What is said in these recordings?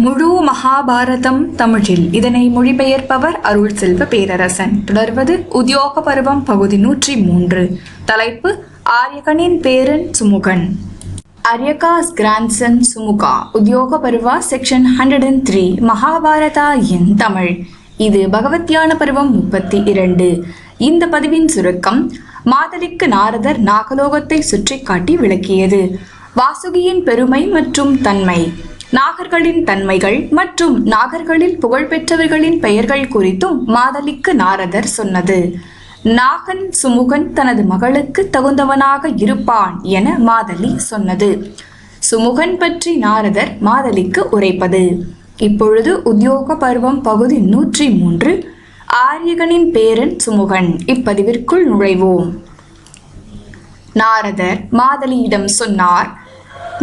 முழு மகாபாரதம் தமிழில். இதனை மொழிபெயர்ப்பவர் அருள் செல்வ பேரரசன். தொடர்வது உத்தியோக பருவம் பகுதி நூற்றி மூன்று. தலைப்பு ஆரியகனின் பேரன் Sumukhan. அரியகாஸ் grandson Sumukha. Udyoga Parva section hundred and three. Mahabharata என் தமிழ். இது பகவத்யான பருவம் முப்பத்தி இரண்டு. இந்த பதிவின் சுருக்கம் மாதலிக்கு நாரதர் நாகலோகத்தை சுற்றி காட்டி விளக்கியது. வாசுகியின் பெருமை மற்றும் தன்மை. நாகர்களின் தன்மைகள் மற்றும் நாகர்களில் புகழ்பெற்றவர்களின் பெயர்கள் குறித்தும் மாதலிக்கு நாரதர் சொன்னது. நாகன் சுமுகன் தனது மகளுக்கு தகுந்தவனாக இருப்பான் என மாதலி சொன்னது. சுமுகன் பற்றி நாரதர் மாதலிக்கு உரைப்பது. இப்பொழுது உத்தியோக பருவம் பகுதி நூற்றி மூன்று. ஆரியகனின் பேரன் சுமுகன். இப்பதிவிற்குள் நுழைவோம். நாரதர் மாதலியிடம் சொன்னார்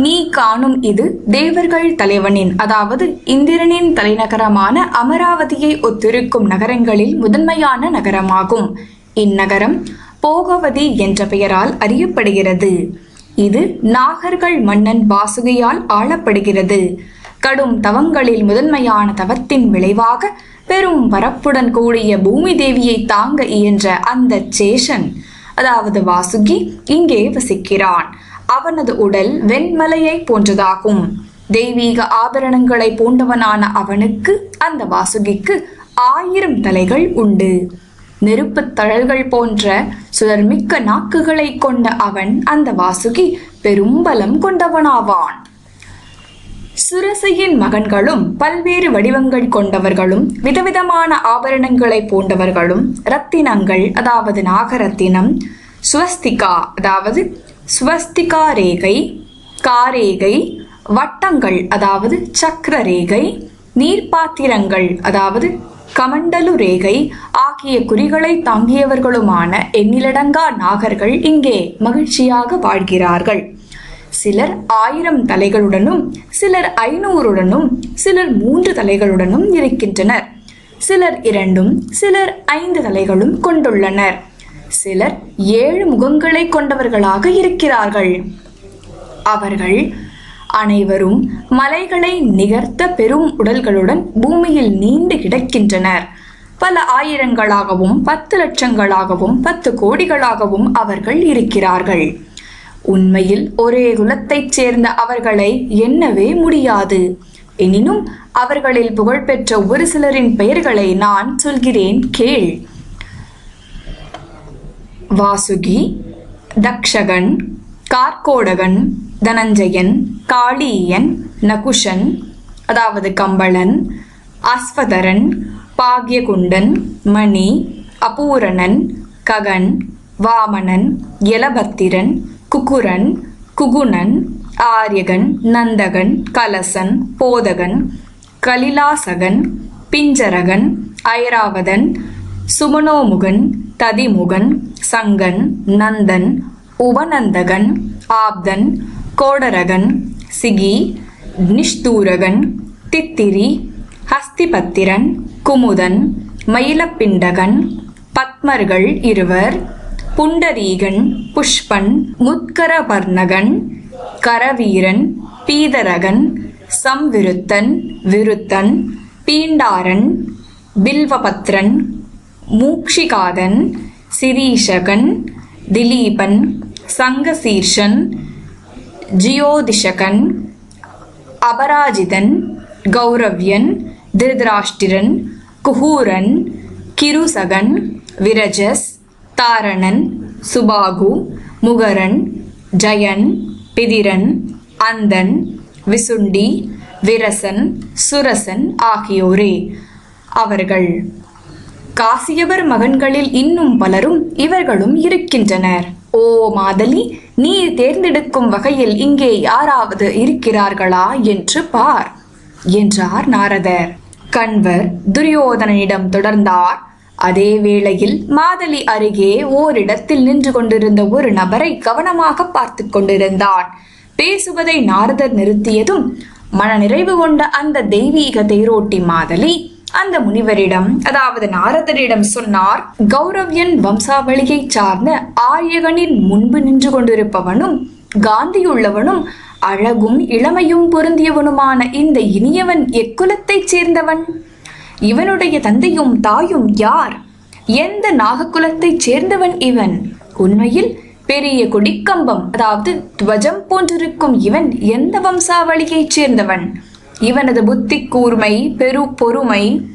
நீ காணும் இது தேவர்கள் தலைவனின் அதாவது இந்திரனின் தலைநகரமான அமராவதியை ஒத்திருக்கும் நகரங்களில் முதன்மையான நகரமாகும். இந்நகரம் போகவதி என்ற பெயரால் அறியப்படுகிறது. இது நாகர்கள் மன்னன் வாசுகியால் ஆளப்படுகிறது. கடும் தவங்களில் முதன்மையான தவத்தின் விளைவாக பெரும் பரப்புடன் கூடிய பூமி தேவியை தாங்க இயன்ற அந்த சேஷன் அதாவது வாசுகி இங்கே வசிக்கிறான். அவனது உடல் வெண்மலையை போன்றதாகும். தெய்வீக ஆபரணங்களை பூண்டவனான அவனுக்கு அந்த வாசுகிக்கு ஆயிரம் தலைகள் உண்டு. நெருப்புத் தழல்கள் போன்ற சுடர்மிக்க நாக்குகளை கொண்ட அவன் அந்த வாசுகி பெரும்பலம் கொண்டவனாவான். சுரசையின் மகன்களும் பல்வேறு வடிவங்கள் கொண்டவர்களும் விதவிதமான ஆபரணங்களை பூண்டவர்களும் ரத்தினங்கள் அதாவது நாகரத்தினம் சுவஸ்திகா அதாவது ஸ்வஸ்திகா ரேகை காரேகை வட்டங்கள் அதாவது சக்கர ரேகை நீர்ப்பாத்திரங்கள் அதாவது கமண்டலு ரேகை ஆகிய குறிகளை தாங்கியவர்களுமான எண்ணிலடங்கா நாகர்கள் இங்கே மகிழ்ச்சியாக வாழ்கிறார்கள். சிலர் ஆயிரம் தலைகளுடனும் சிலர் ஐநூறுடனும் சிலர் மூன்று தலைகளுடனும் இருக்கின்றனர். சிலர் இரண்டும் சிலர் ஐந்து தலைகளும் கொண்டுள்ளனர். சிலர் ஏழு முகங்களை கொண்டவர்களாக இருக்கிறார்கள். அவர்கள் அனைவரும் மலைகளை நிகர்த்த பெரும் உடல்களுடன் பூமியில் நீண்டு கிடக்கின்றனர். பல ஆயிரங்களாகவும் பத்து லட்சங்களாகவும் பத்து கோடிகளாகவும் அவர்கள் இருக்கிறார்கள். உண்மையில் ஒரே குலத்தைச் சேர்ந்த அவர்களை எண்ணவே முடியாது. எனினும் அவர்களில் புகழ்பெற்ற ஒரு சிலரின் பெயர்களை நான் சொல்கிறேன் கேள். வாசுகி தக்ஷகன் கார்கோடகன் தனஞ்சயன் காளீயன் நகுஷன் அதாவது கம்பளன் அஸ்வதரன் பாக்யகுண்டன் மணி அபூரணன் ககன் வாமனன் எலபத்திரன் குகுரன் குகுணன் ஆரியகன் நந்தகன் கலசன் போதகன் கலிலாசகன் பிஞ்சரகன் ஐராவதன் சுமனோமுகன் ததிமுகன் சங்கன் நந்தன் உபநந்தகன் ஆப்தன் கோடரகன் சிகி நிஷ்தூரகன் தித்திரி ஹஸ்திபத்திரன் குமுதன் மயிலப்பிண்டகன் பத்மர்கள் இருவர் புண்டரீகன் புஷ்பன் முத்கரபர்ணகன் கரவீரன் பீதரகன் சம்விருத்தன் விருத்தன் பீண்டாரன் பில்வபத்ரன் மூக்ஷிகாதன் சிரீஷகன் திலீபன் சங்கசீர்ஷன் ஜியோதிஷகன் அபராஜிதன் கௌரவ்யன் திருதராஷ்டிரன் குஹூரன் கிருசகன் விரஜஸ் தாரணன் சுபாகு முகரன் ஜயன் பிதிரன் அந்தன் விசுண்டி விரசன் சுரசன் ஆகியோரே. அவர்கள் காசியவர் மகன்களில் இன்னும் பலரும் இவர்களும் இருக்கின்றனர். ஓ மாதலி நீ தேர்ந்தெடுக்கும் வகையில் இங்கே யாராவது இருக்கிறார்களா என்று பார் என்றார் நாரதர். கண்வர் துரியோதனனிடம் தொடர்ந்தார். அதே வேளையில் மாதலி அருகே ஓரிடத்தில் நின்று கொண்டிருந்த ஒரு நபரை கவனமாக பார்த்து கொண்டிருந்தான். பேசுவதை நாரதர் நிறுத்தியதும் மனநிறைவு கொண்ட அந்த தெய்வீக தேரோட்டி மாதலி அந்த முனிவரிடம் அதாவது நாரதரிடம் சொன்னார் கௌரவ்யன் வம்சாவளியைச் சார்ந்த ஆரியகனின் முன்பு நின்று கொண்டிருப்பவனும் காந்தியுள்ளவனும் அழகும் இளமையும் பொருந்தியவனுமான இந்த இனியவன் எக்குலத்தைச் சேர்ந்தவன். இவனுடைய தந்தையும் தாயும் யார்? எந்த நாகக்குலத்தைச் சேர்ந்தவன் இவன்? உண்மையில் பெரிய கொடிக்கம்பம் அதாவது துவஜம் போன்றிருக்கும் இவன் எந்த வம்சாவளியைச் சேர்ந்தவன்? இவனது புத்தி கூர்மை பெரு பொறுமை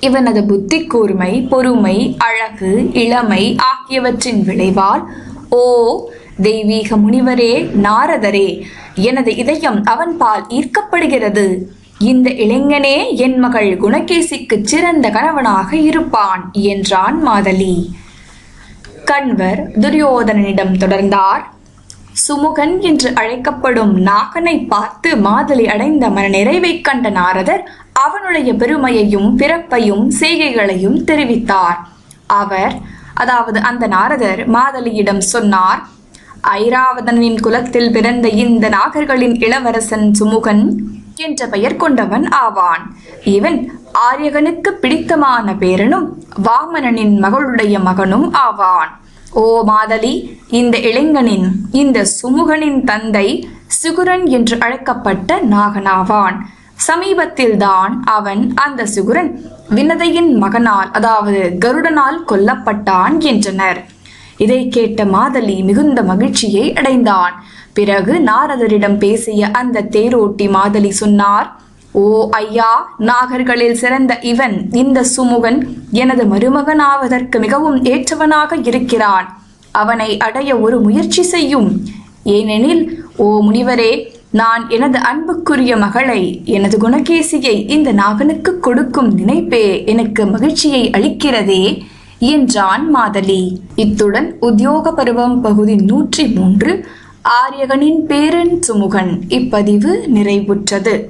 இவனது புத்தி கூர்மை பொறுமை அழகு இளமை ஆகியவற்றின் விளைவால் ஓ தெய்வீக முனிவரே நாரதரே எனது இதயம் அவன் பால் ஈர்க்கப்படுகிறது. இந்த இளைஞனே என் மகள் குணகேசிக்கு சிறந்த கணவனாக இருப்பான் என்றான் மாதலி. கண்வர் துரியோதனனிடம் தொடர்ந்தார். சுமுகன் என்று அழைக்கப்படும் நாகனை பார்த்து மாதலி அடைந்த மன நிறைவை கண்ட நாரதர் அவனுடைய பெருமையையும் பிறப்பையும் செய்கைகளையும் தெரிவித்தார். அவர் அதாவது அந்த நாரதர் மாதலியிடம் சொன்னார் ஐராவதனின் குலத்தில் பிறந்த இந்த நாகர்களின் இளவரசன் சுமுகன் என்ற பெயர் கொண்டவன் ஆவான். இவன் ஆரியகனுக்கு பிடித்தமான பேரனும் வாமனனின் மகளுடைய மகனும் ஆவான். ஓ மாதலி இந்த இளைஞனின் இந்த சுமுகனின் தந்தை சுகுரன் என்று அழைக்கப்பட்ட நாகனாவான். சமீபத்தில்தான் அவன் அந்த சுகுரன் வினதையின் மகனால் அதாவது கருடனால் கொல்லப்பட்டான் என்றனர். இதை கேட்ட மாதலி மிகுந்த மகிழ்ச்சியை அடைந்தான். பிறகு நாரதரிடம் பேசிய அந்த தேரோட்டி மாதலி சொன்னார் ஓ ஐயா நாகர்களில் சிறந்த இவன் இந்த சுமுகன் எனது மருமகனாவதற்கு மிகவும் ஏற்றவனாக இருக்கிறான். அவனை அடைய ஒரு முயற்சி செய்யும். ஏனெனில் ஓ முனிவரே நான் எனது அன்புக்குரிய மகளை எனது குணகேசியை இந்த நாகனுக்கு கொடுக்கும் நினைப்பே எனக்கு மகிழ்ச்சியை அளிக்கிறதே என்றான் மாதலி. இத்துடன் உத்தியோக பருவம் பகுதி நூற்றி மூன்று ஆரியகனின் பேரன் சுமுகன் இப்பதிவு நிறைவுற்றது.